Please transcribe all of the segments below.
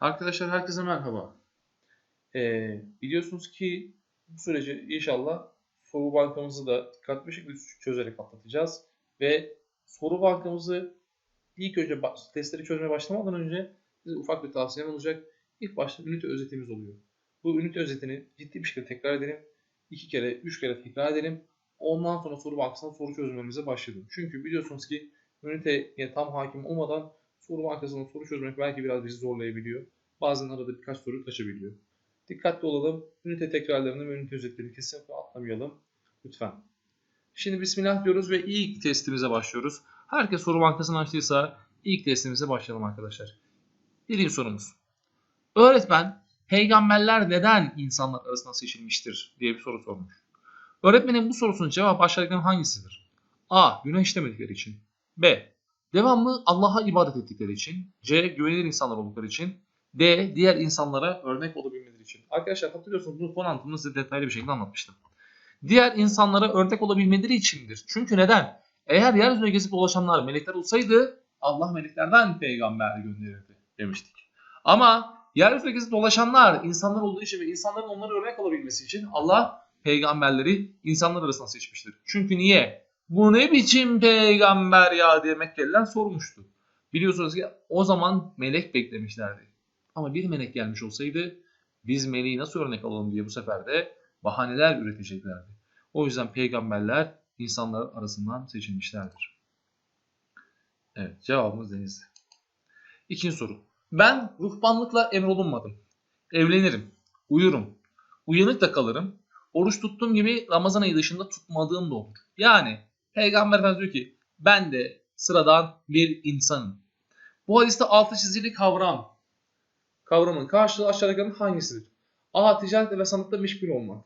Arkadaşlar herkese merhaba. Ee, biliyorsunuz ki bu süreci inşallah soru bankamızı da dikkatli bir şekilde çözerek atlatacağız. Ve soru bankamızı ilk önce testleri çözmeye başlamadan önce size ufak bir tavsiyem olacak. İlk başta ünite özetimiz oluyor. Bu ünite özetini ciddi bir şekilde tekrar edelim. iki kere, üç kere tekrar edelim. Ondan sonra soru bankasından soru çözmemize başlayalım. Çünkü biliyorsunuz ki üniteye tam hakim olmadan soru bankasından soru çözmek belki biraz bizi zorlayabiliyor. Bazen arada birkaç soru kaçabiliyor. Dikkatli olalım. Ünite tekrarlarını ve ünite özetlerini kesinlikle atlamayalım. Lütfen. Şimdi Bismillah diyoruz ve ilk testimize başlıyoruz. Herkes soru bankasını açtıysa ilk testimize başlayalım arkadaşlar. Birinci sorumuz. Öğretmen, peygamberler neden insanlar arasında seçilmiştir diye bir soru sormuş. Öğretmenin bu sorusunun cevabı aşağıdakilerin hangisidir? A. Günah işlemedikleri için. B. Devamlı Allah'a ibadet ettikleri için. C. Güvenilir insanlar oldukları için. D. Diğer insanlara örnek olabilmeleri için. Arkadaşlar hatırlıyorsunuz bu konu anlatımını size detaylı bir şekilde anlatmıştım. Diğer insanlara örnek olabilmeleri içindir. Çünkü neden? Eğer yeryüzüne gezip dolaşanlar melekler olsaydı Allah meleklerden peygamber gönderirdi demiştik. Ama yeryüzüne gezip dolaşanlar insanlar olduğu için ve insanların onlara örnek olabilmesi için Allah peygamberleri insanlar arasında seçmiştir. Çünkü niye? Bu ne biçim peygamber ya diye Mekkeliler sormuştu. Biliyorsunuz ki o zaman melek beklemişlerdi. Ama bir melek gelmiş olsaydı biz meleği nasıl örnek alalım diye bu sefer de bahaneler üreteceklerdi. O yüzden peygamberler insanlar arasından seçilmişlerdir. Evet cevabımız Denizli. İkinci soru. Ben ruhbanlıkla emrolunmadım. Evlenirim, uyurum, uyanık da kalırım. Oruç tuttuğum gibi Ramazan ayı dışında tutmadığım da olur. Yani Peygamber Efendimiz diyor ki ben de sıradan bir insanım. Bu hadiste altı çizili kavram. Kavramın karşılığı aşağıdakilerin hangisidir? A. Ticaret ve sanatta meşgul olmak.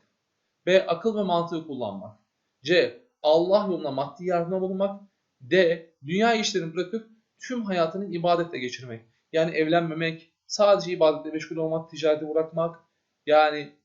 B. Akıl ve mantığı kullanmak. C. Allah yoluna maddi yardımda bulunmak. D. Dünya işlerini bırakıp tüm hayatını ibadetle geçirmek. Yani evlenmemek, sadece ibadetle meşgul olmak, ticareti bırakmak. Yani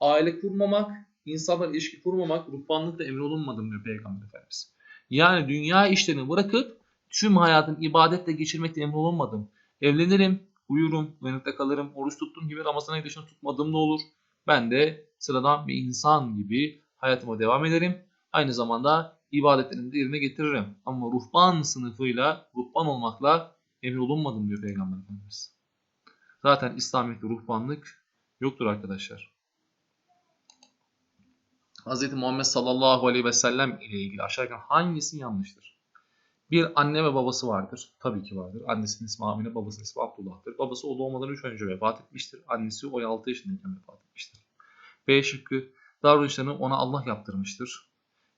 aile kurmamak, insanlarla ilişki kurmamak, ruhbanlıkla emrolunmadım diyor Peygamber Efendimiz. Yani dünya işlerini bırakıp tüm hayatın ibadetle geçirmekle emrolunmadım. Evlenirim, uyurum, uyanıkta kalırım, oruç tuttuğum gibi Ramazan ayı dışında tutmadığım da olur. Ben de sıradan bir insan gibi hayatıma devam ederim. Aynı zamanda ibadetlerimi de yerine getiririm. Ama ruhban sınıfıyla, ruhban olmakla emrolunmadım diyor Peygamber Efendimiz. Zaten İslamiyet'te ruhbanlık yoktur arkadaşlar. Hz. Muhammed sallallahu aleyhi ve sellem ile ilgili aşağıdaki hangisi yanlıştır? Bir anne ve babası vardır. Tabii ki vardır. Annesinin ismi Amine, babasının ismi Abdullah'tır. Babası o doğmadan 3 önce vefat etmiştir. Annesi o 6 yaşındayken vefat etmiştir. B şıkkı davranışlarını ona Allah yaptırmıştır.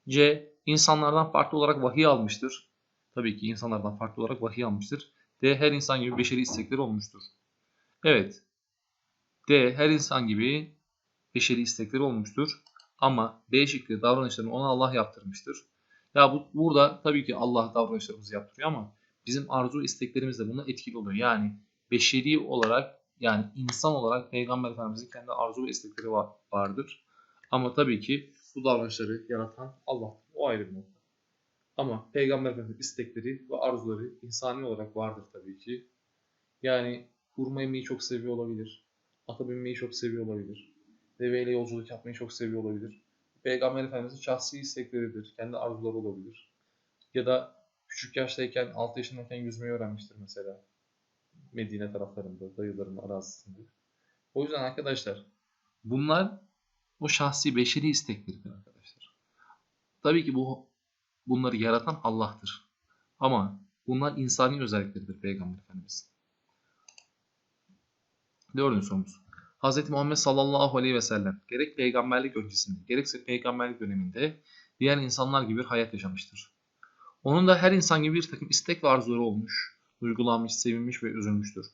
C. insanlardan farklı olarak vahiy almıştır. Tabii ki insanlardan farklı olarak vahiy almıştır. D. Her insan gibi beşeri istekleri olmuştur. Evet. D. Her insan gibi beşeri istekleri olmuştur. Ama B şıkkı davranışlarını ona Allah yaptırmıştır. Ya bu burada tabii ki Allah davranışlarımızı yaptırıyor ama bizim arzu isteklerimiz de buna etkili oluyor. Yani beşeri olarak yani insan olarak Peygamber Efendimizin kendi arzu ve istekleri var, vardır. Ama tabii ki bu davranışları yaratan Allah. O ayrı bir nokta. Ama Peygamber Efendimizin istekleri ve arzuları insani olarak vardır tabii ki. Yani hurma yemeyi çok seviyor olabilir. Ata binmeyi çok seviyor olabilir. Deveyle yolculuk yapmayı çok seviyor olabilir. Peygamber Efendimiz'in şahsi istekleridir. Kendi arzuları olabilir. Ya da küçük yaştayken, 6 yaşındayken yüzmeyi öğrenmiştir mesela. Medine taraflarında, dayıların arazisinde. O yüzden arkadaşlar bunlar o şahsi beşeri istekleridir arkadaşlar. Tabii ki bu bunları yaratan Allah'tır. Ama bunlar insani özellikleridir Peygamber Efendimiz. Dördüncü sorumuz. Hz. Muhammed sallallahu aleyhi ve sellem gerek peygamberlik öncesinde gerekse peygamberlik döneminde diğer insanlar gibi bir hayat yaşamıştır. Onun da her insan gibi bir takım istek ve arzuları olmuş, duygulanmış, sevinmiş ve üzülmüştür.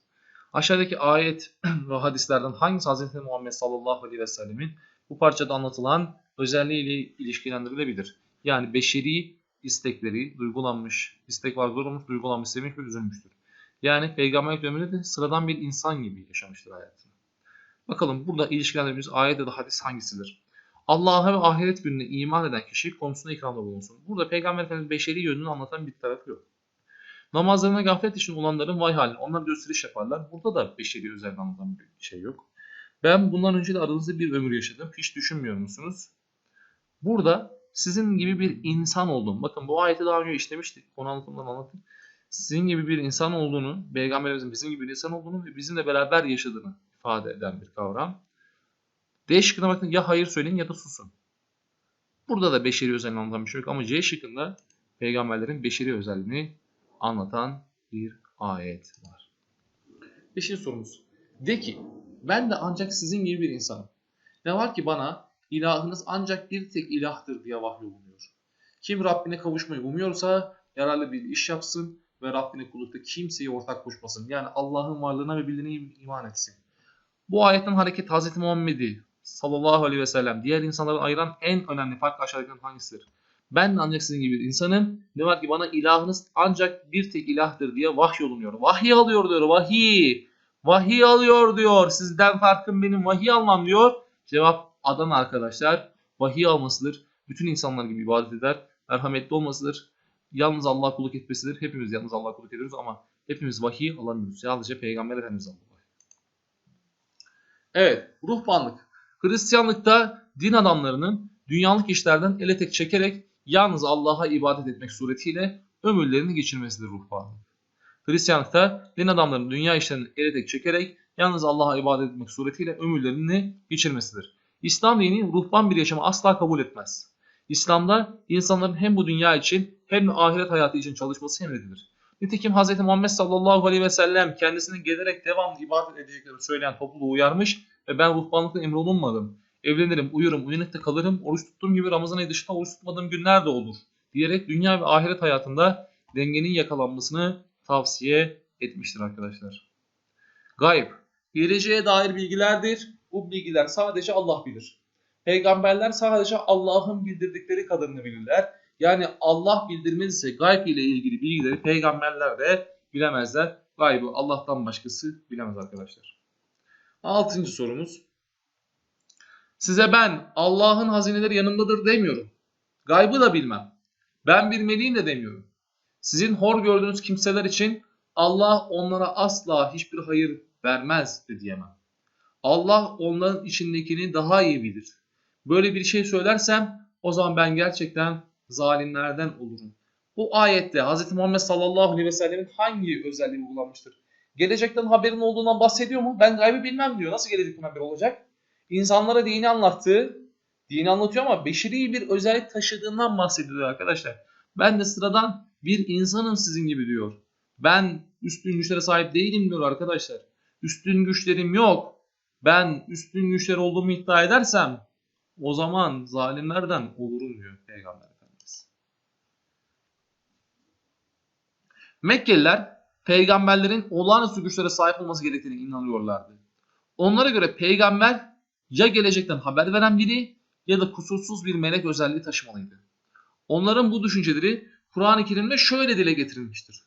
Aşağıdaki ayet ve hadislerden hangisi Hz. Muhammed sallallahu aleyhi ve sellemin bu parçada anlatılan özelliğiyle ilişkilendirilebilir? Yani beşeri istekleri, duygulanmış, istek arzuları olmuş, duygulanmış, sevinmiş ve üzülmüştür. Yani peygamberlik döneminde de sıradan bir insan gibi yaşamıştır hayatını. Bakalım burada ilişkilendirdiğimiz ayet ya da hadis hangisidir? Allah'a ve ahiret gününe iman eden kişi konusunda ikramda bulunsun. Burada Peygamber Efendimiz beşeri yönünü anlatan bir tarafı yok. Namazlarına gaflet için olanların vay haline. Onlar gösteriş yaparlar. Burada da beşeri özelliği anlatan bir şey yok. Ben bundan önce de aranızda bir ömür yaşadım. Hiç düşünmüyor musunuz? Burada sizin gibi bir insan olduğum. Bakın bu ayeti daha önce işlemiştik. Konu anlatımından anlattık. Sizin gibi bir insan olduğunu, Peygamberimizin bizim gibi bir insan olduğunu ve bizimle beraber yaşadığını ifade eden bir kavram. D şıkkına bakın ya hayır söyleyin ya da susun. Burada da beşeri özelliğini anlatan bir şey yok ama C şıkkında peygamberlerin beşeri özelliğini anlatan bir ayet var. Beşinci sorumuz. De ki ben de ancak sizin gibi bir insanım. Ne var ki bana ilahınız ancak bir tek ilahtır diye vahyolunuyor. Kim Rabbine kavuşmayı umuyorsa yararlı bir iş yapsın ve Rabbine kullukta kimseyi ortak koşmasın. Yani Allah'ın varlığına ve birliğine iman etsin. Bu ayetten hareket Hz. Muhammed'i sallallahu aleyhi ve sellem diğer insanlardan ayıran en önemli fark aşağıdakilerden hangisidir? Ben de ancak sizin gibi bir insanım. Ne var ki bana ilahınız ancak bir tek ilahtır diye vahyolunuyor. Vahiy alıyor diyor. Vahiy. Vahiy alıyor diyor. Sizden farkım benim vahiy almam diyor. Cevap Adana arkadaşlar. Vahiy almasıdır. Bütün insanlar gibi ibadet eder. Merhametli olmasıdır. Yalnız Allah kulluk etmesidir. Hepimiz yalnız Allah kulluk ediyoruz ama hepimiz vahiy alamıyoruz. Sadece Peygamber Efendimiz alıyor. Evet, ruhbanlık. Hristiyanlıkta din adamlarının dünyalık işlerden ele tek çekerek yalnız Allah'a ibadet etmek suretiyle ömürlerini geçirmesidir ruhbanlık. Hristiyanlıkta din adamlarının dünya işlerini ele tek çekerek yalnız Allah'a ibadet etmek suretiyle ömürlerini geçirmesidir. İslam dini ruhban bir yaşamı asla kabul etmez. İslam'da insanların hem bu dünya için hem de ahiret hayatı için çalışması emredilir. Nitekim Hz. Muhammed sallallahu aleyhi ve sellem kendisini gelerek devamlı ibadet edeceklerini söyleyen topluluğu uyarmış ve ben ruhbanlıkla emrolunmadım. Evlenirim, uyurum, uyanıkta kalırım, oruç tuttuğum gibi Ramazan ayı dışında oruç tutmadığım günler de olur. Diyerek dünya ve ahiret hayatında dengenin yakalanmasını tavsiye etmiştir arkadaşlar. Gayb, geleceğe dair bilgilerdir. Bu bilgiler sadece Allah bilir. Peygamberler sadece Allah'ın bildirdikleri kadarını bilirler. Yani Allah bildirmezse gayb ile ilgili bilgileri peygamberler de bilemezler. Gaybı Allah'tan başkası bilemez arkadaşlar. Altıncı sorumuz. Size ben Allah'ın hazineleri yanımdadır demiyorum. Gaybı da bilmem. Ben bir meleğim de demiyorum. Sizin hor gördüğünüz kimseler için Allah onlara asla hiçbir hayır vermez de diyemem. Allah onların içindekini daha iyi bilir. Böyle bir şey söylersem o zaman ben gerçekten zalimlerden olurum. Bu ayette Hz. Muhammed sallallahu aleyhi ve sellemin hangi özelliği uygulanmıştır? Gelecekten haberin olduğundan bahsediyor mu? Ben gaybı bilmem diyor. Nasıl gelecekten haber olacak? İnsanlara dini anlattı. Dini anlatıyor ama beşeri bir özellik taşıdığından bahsediyor arkadaşlar. Ben de sıradan bir insanım sizin gibi diyor. Ben üstün güçlere sahip değilim diyor arkadaşlar. Üstün güçlerim yok. Ben üstün güçler olduğumu iddia edersem o zaman zalimlerden olurum diyor Peygamber Efendimiz. Mekkeliler peygamberlerin olağanüstü güçlere sahip olması gerektiğine inanıyorlardı. Onlara göre peygamber ya gelecekten haber veren biri ya da kusursuz bir melek özelliği taşımalıydı. Onların bu düşünceleri Kur'an-ı Kerim'de şöyle dile getirilmiştir.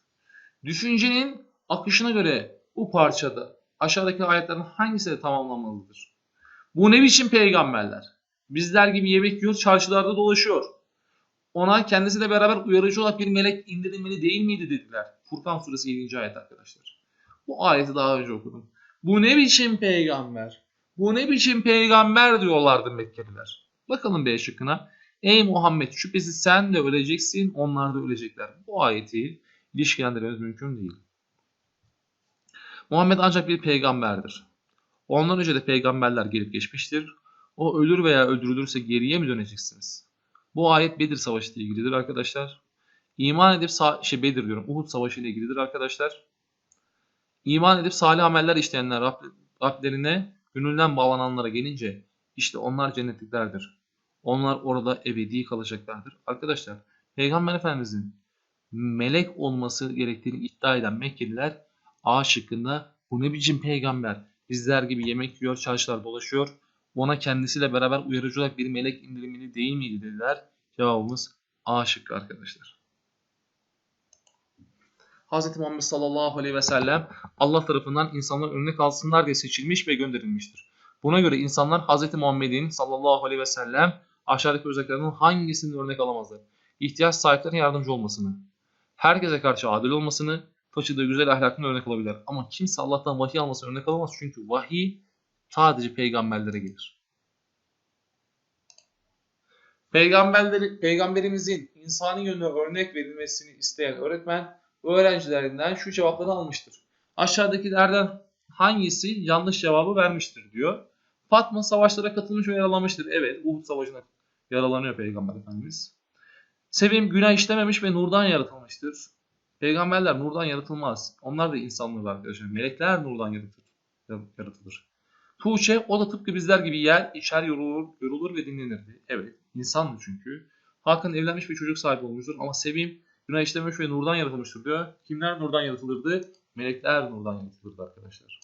Düşüncenin akışına göre bu parçada aşağıdaki ayetlerin hangisi de tamamlanmalıdır? Bu ne biçim peygamberler? Bizler gibi yemek yiyor, çarşılarda dolaşıyor. Ona kendisiyle beraber uyarıcı olarak bir melek indirilmeli değil miydi dediler. Furkan suresi 7. ayet arkadaşlar. Bu ayeti daha önce okudum. Bu ne biçim peygamber? Bu ne biçim peygamber diyorlardı Mekkeliler. Bakalım B şıkkına. Ey Muhammed şüphesiz sen de öleceksin, onlar da ölecekler. Bu ayeti ilişkilendirmemiz mümkün değil. Muhammed ancak bir peygamberdir. Ondan önce de peygamberler gelip geçmiştir. O ölür veya öldürülürse geriye mi döneceksiniz? Bu ayet Bedir Savaşı ile ilgilidir arkadaşlar. İman edip şey Bedir diyorum Uhud Savaşı ile ilgilidir arkadaşlar. İman edip salih ameller işleyenler Rab, Rablerine gönülden bağlananlara gelince işte onlar cennetliklerdir. Onlar orada ebedi kalacaklardır. Arkadaşlar Peygamber Efendimizin melek olması gerektiğini iddia eden Mekkeliler A şıkkında bu ne biçim peygamber bizler gibi yemek yiyor çarşılar dolaşıyor ona kendisiyle beraber uyarıcı olarak bir melek indirimini değil miydi dediler. Cevabımız A şıkkı arkadaşlar. Hz. Muhammed sallallahu aleyhi ve sellem Allah tarafından insanlar örnek alsınlar diye seçilmiş ve gönderilmiştir. Buna göre insanlar Hz. Muhammed'in sallallahu aleyhi ve sellem aşağıdaki özelliklerinin hangisini örnek alamazlar? İhtiyaç sahiplerine yardımcı olmasını, herkese karşı adil olmasını, taşıdığı güzel ahlakını örnek alabilir. Ama kimse Allah'tan vahiy almasını örnek alamaz. Çünkü vahiy sadece peygamberlere gelir. Peygamberleri, peygamberimizin insani yönüne örnek verilmesini isteyen öğretmen öğrencilerinden şu cevapları almıştır. Aşağıdakilerden hangisi yanlış cevabı vermiştir diyor. Fatma savaşlara katılmış ve yaralanmıştır. Evet Uhud savaşına yaralanıyor Peygamber Efendimiz. Sevim günah işlememiş ve nurdan yaratılmıştır. Peygamberler nurdan yaratılmaz. Onlar da insanlığı arkadaşlar. Melekler nurdan yaratılır. Tuğçe o da tıpkı bizler gibi yer, içer, yorulur, yorulur ve dinlenirdi. Evet, insandı çünkü. Hakan evlenmiş ve çocuk sahibi olmuştur ama Sevim günah işlememiş ve nurdan yaratılmıştır diyor. Kimler nurdan yaratılırdı? Melekler nurdan yaratılırdı arkadaşlar.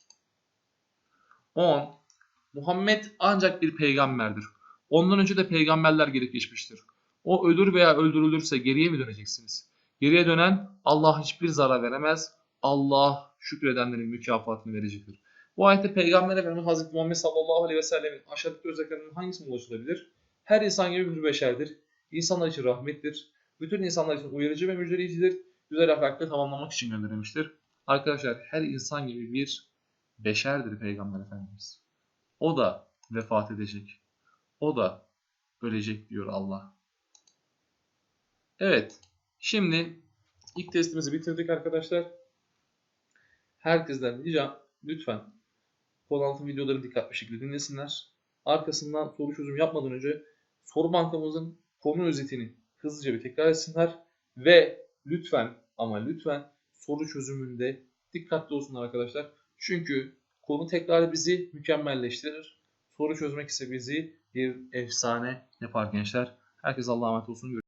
10. Muhammed ancak bir peygamberdir. Ondan önce de peygamberler gelip geçmiştir. O ölür veya öldürülürse geriye mi döneceksiniz? Geriye dönen Allah hiçbir zarar veremez. Allah şükredenlerin mükafatını verecektir. Bu ayette Peygamber Efendimiz Hazreti Muhammed sallallahu aleyhi ve sellemin aşağıdaki özelliklerinden hangisine ulaşılabilir? Her insan gibi bir beşerdir. İnsanlar için rahmettir. Bütün insanlar için uyarıcı ve müjdeleyicidir. Güzel ahlakla tamamlamak için gönderilmiştir. Arkadaşlar her insan gibi bir beşerdir Peygamber Efendimiz. O da vefat edecek. O da ölecek diyor Allah. Evet. Şimdi ilk testimizi bitirdik arkadaşlar. Herkesten ricam lütfen konu altı videoları dikkatli şekilde dinlesinler. Arkasından soru çözüm yapmadan önce soru bankamızın konu özetini hızlıca bir tekrar etsinler. Ve lütfen ama lütfen soru çözümünde dikkatli olsunlar arkadaşlar. Çünkü konu tekrar bizi mükemmelleştirir. Soru çözmek ise bizi bir efsane yapar gençler. Herkes Allah'a emanet olsun.